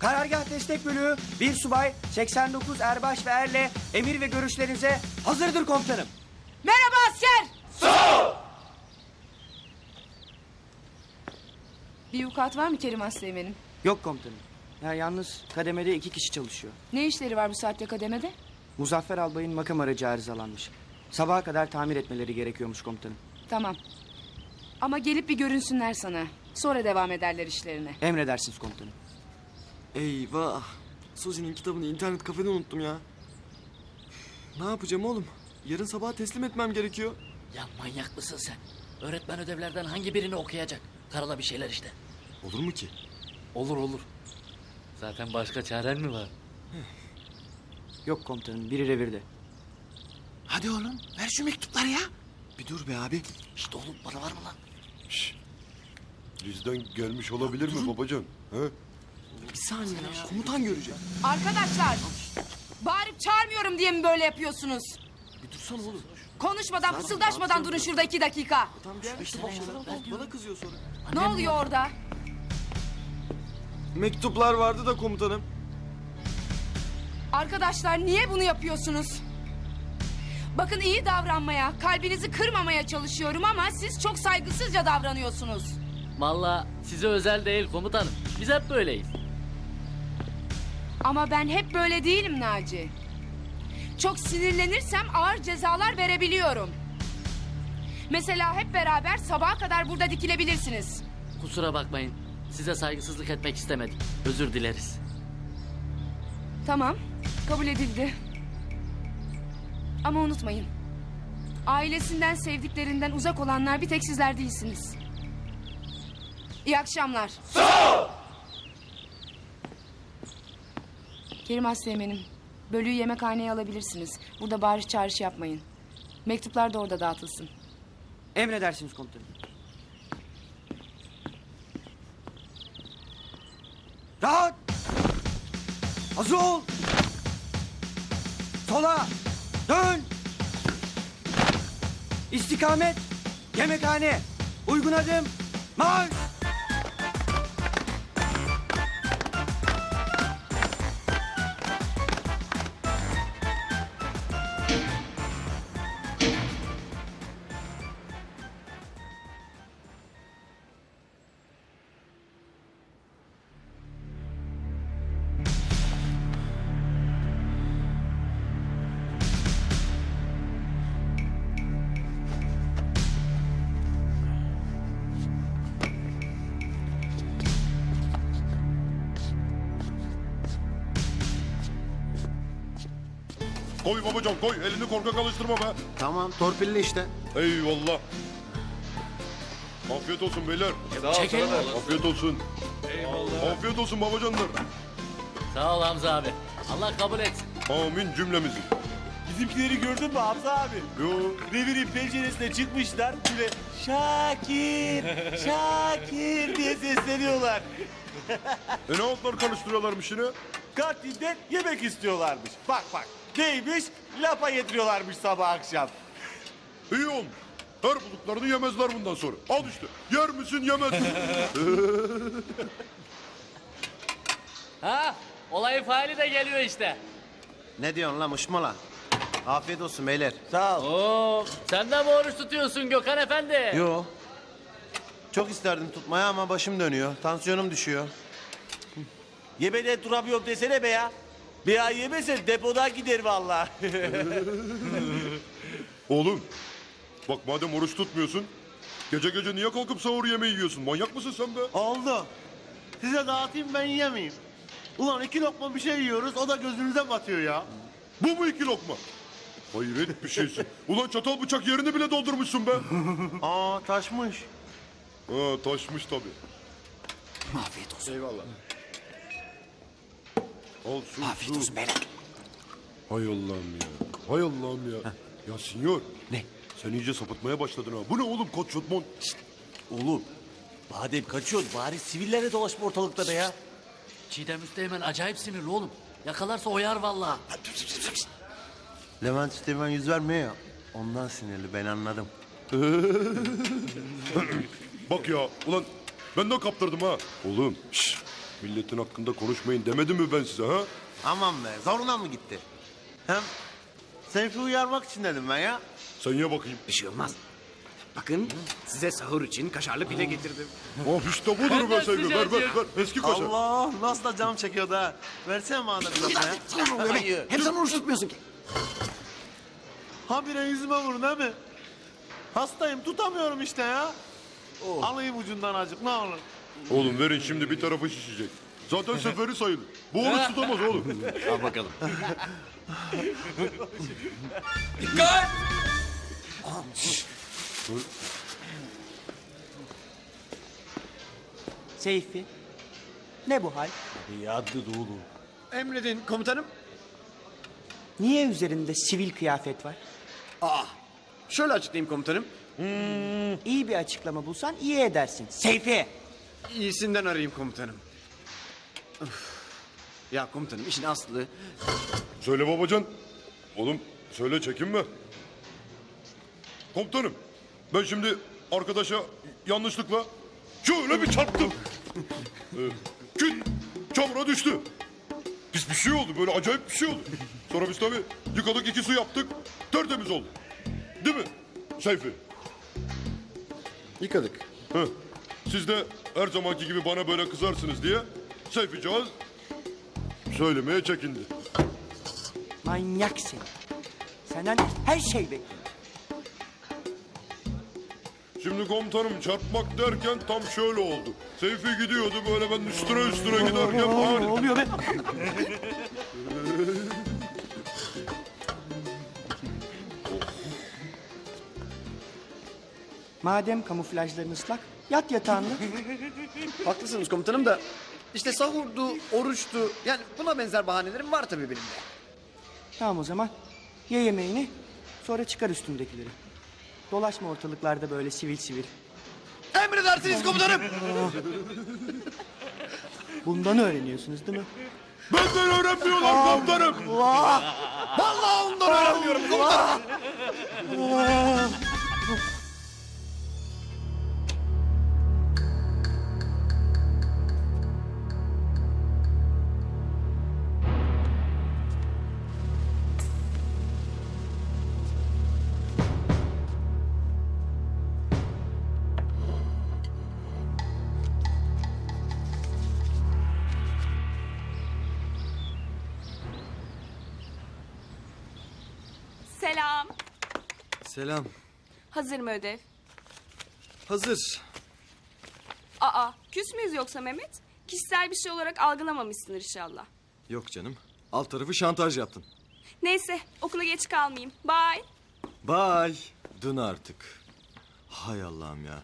Karargah destek bölüğü, bir subay, 89 erbaş ve erle emir ve görüşlerinize hazırdır komutanım. Merhaba asker. Bir vukuat var mı Kerim Aslıyemen'in? Yok komutanım. Ya yalnız kademede iki kişi çalışıyor. Ne işleri var bu saatte kademede? Muzaffer Albay'ın makam aracı arızalanmış. Sabaha kadar tamir etmeleri gerekiyormuş komutanım. Tamam. Ama gelip bir görünsünler sana. Sonra devam ederler işlerine. Emredersiniz komutanım. Eyvah. Suzi'nin kitabını internet kafede unuttum ya. Ne yapacağım oğlum? Yarın sabah teslim etmem gerekiyor. Ya manyak mısın sen? Öğretmen ödevlerden hangi birini okuyacak? Karala bir şeyler işte. Olur mu ki? Olur olur. Zaten başka çaren mi var? Yok komutanım, biri revirde. Hadi oğlum ver şu mektupları ya. Bir dur be abi. İşte oğlum bana var mı lan? Bizden gelmiş olabilir mi babacan? He? Bir saniye ya. Komutan görecek. Arkadaşlar. Bağırıp çağırmıyorum diye mi böyle yapıyorsunuz? Bir dursana oğlum. Konuşmadan fısıldaşmadan durun şurada iki dakika. Tam gel işte bana, bana kızıyor sonra. Ne oluyor orada? Mektuplar vardı da komutanım. Arkadaşlar niye bunu yapıyorsunuz? Bakın iyi davranmaya, kalbinizi kırmamaya çalışıyorum ama siz çok saygısızca davranıyorsunuz. Vallahi size özel değil komutanım. Biz hep böyleyiz. Ama ben hep böyle değilim Naci. Çok sinirlenirsem ağır cezalar verebiliyorum. Mesela hep beraber sabaha kadar burada dikilebilirsiniz. Kusura bakmayın. Size saygısızlık etmek istemedim. Özür dileriz. Tamam, kabul edildi. Ama unutmayın. Ailesinden, sevdiklerinden uzak olanlar bir tek sizler değilsiniz. İyi akşamlar. Kerim Aslıyemen'im, bölüğü yemekhaneye alabilirsiniz. Burada bağırış çağrış yapmayın. Mektuplar da orada dağıtılsın. Emredersiniz komutanım. Rahat! Hazır ol! Sola! Dön! İstikamet! Yemekhane! Uygun adım! Marş! Koy babacan koy elini korkak alıştırma be. Tamam torpilli işte. Eyvallah. Afiyet olsun beyler. Çekelim. Afiyet olsun. Eyvallah. Afiyet olsun babacanlar. Sağ ol Hamza abi. Allah kabul etsin. Amin cümlemizi. Bizimkileri gördün mü Hamza abi? Yo. Revirin penceresine çıkmışlar böyle Şakir, Şakir diye sesleniyorlar. E ne altlar karıştırıyorlarmış yine? Kantinden yemek istiyorlarmış. Bak bak neymiş? Lapa yediriyorlarmış sabah akşam. İyi olmuş. Her bulduklarını yemezler bundan sonra. Al işte. Yer misin yemez misin? Ha? Olayın faili de geliyor işte. Ne diyorsun lan mışmala? Afiyet olsun beyler. Sağ ol. Oo, sen de mi oruç tutuyorsun Gökhan Efendi? Yo. Çok isterdim tutmaya ama başım dönüyor. Tansiyonum düşüyor. Yemeden duramıyorum desene be ya. Bir ay yemesen depodan gider vallahi. Oğlum. Bak madem oruç tutmuyorsun. Gece gece niye kalkıp sahur yemeği yiyorsun? Manyak mısın sen be? Oldu. Size dağıtayım ben yemeyeyim. Ulan iki lokma bir şey yiyoruz o da gözünüze batıyor ya. Bu mu iki lokma? Hayret bir şeysin. Ulan çatal bıçak yerini bile doldurmuşsun be. Aa taşmış. ha taşmış tabii. Afiyet olsun. Eyvallah. Al su, Afiyet su. olsun beyler. Hay Allah'ım ya. Hay Allah'ım ya. Ya sinyor. Ne? Sen iyice sapıtmaya başladın ha. Bu ne oğlum koç şutmon? Oğlum madem kaçıyorsun bari sivillerle dolaşma ortalıkta da ya. Çiğdem Üsteğmen acayip sinirli oğlum. Yakalarsa oyar vallahi. Levent Üsteğmen yüz vermiyor ya. Ondan sinirli ben anladım. Bak ya ulan ben de kaptırdım ha. Oğlum şş, Milletin hakkında konuşmayın demedim mi ben size ha? Aman be zoruna mı gitti? Hem Seyfi uyarmak için dedim ben ya. Sen ye bakayım. Bir şey olmaz. Bakın size sahur için kaşarlı pide getirdim. Oh işte budur be Seyfi. Ver ver ver. Eski kaşar. Allah nasıl da canım çekiyordu ha. Versene bana da bir lokma ya. Hem sen oruç tutmuyorsun ki. Habire yüzüme vurun değil mi? Hastayım tutamıyorum işte ya. Oh. Alayım ucundan acık ne olur. Oğlum verin şimdi bir tarafı şişecek. Zaten seferi sayılır. Bu oruç tutamaz oğlum. Al bakalım. Seyfi. Ne bu hal? Emredin komutanım. Niye üzerinde sivil kıyafet var? Şöyle açıklayayım komutanım. İyi bir açıklama bulsan iyi edersin. Seyfi. İyisinden arayayım komutanım. Üf. Ya komutanım işin aslı Söyle babacan. Oğlum söyle çekinme. Komutanım ben şimdi arkadaşa yanlışlıkla şöyle bir çarptım. ee, küt çamura düştü. Pis bir şey oldu böyle acayip bir şey oldu. Sonra biz tabii yıkadık iki su yaptık tertemiz oldu. Değil mi Seyfi? yıkadık. Heh. Siz de her zamanki gibi bana böyle kızarsınız diye Seyficağız söylemeye çekindi. Manyak seni. Senden her şey bekliyorum. Şimdi komutanım çarpmak derken tam şöyle oldu. Seyfi gidiyordu böyle ben üstüne üstüne giderken ani... oluyor be? Madem kamuflajların ıslak, yat yatağında. Haklısınız komutanım da işte sahurdu, oruçtu. Yani buna benzer bahanelerim var tabii benim de. tamam o zaman. Ye yemeğini, sonra çıkar üstündekileri. Dolaşma ortalıklarda böyle sivil sivil. Emredersiniz komutanım. Bundan öğreniyorsunuz değil mi? Benden öğrenmiyorlar komutanım. Vallahi ondan öğrenmiyorum komutanım. Selam. Selam. Hazır mı ödev? Hazır. Aa, küs müyüz yoksa Mehmet? Kişisel bir şey olarak algılamamışsındır inşallah. Yok canım. Alt tarafı şantaj yaptın. Neyse, okula geç kalmayayım. Bye. Bay. Dön artık. Hay Allah'ım ya.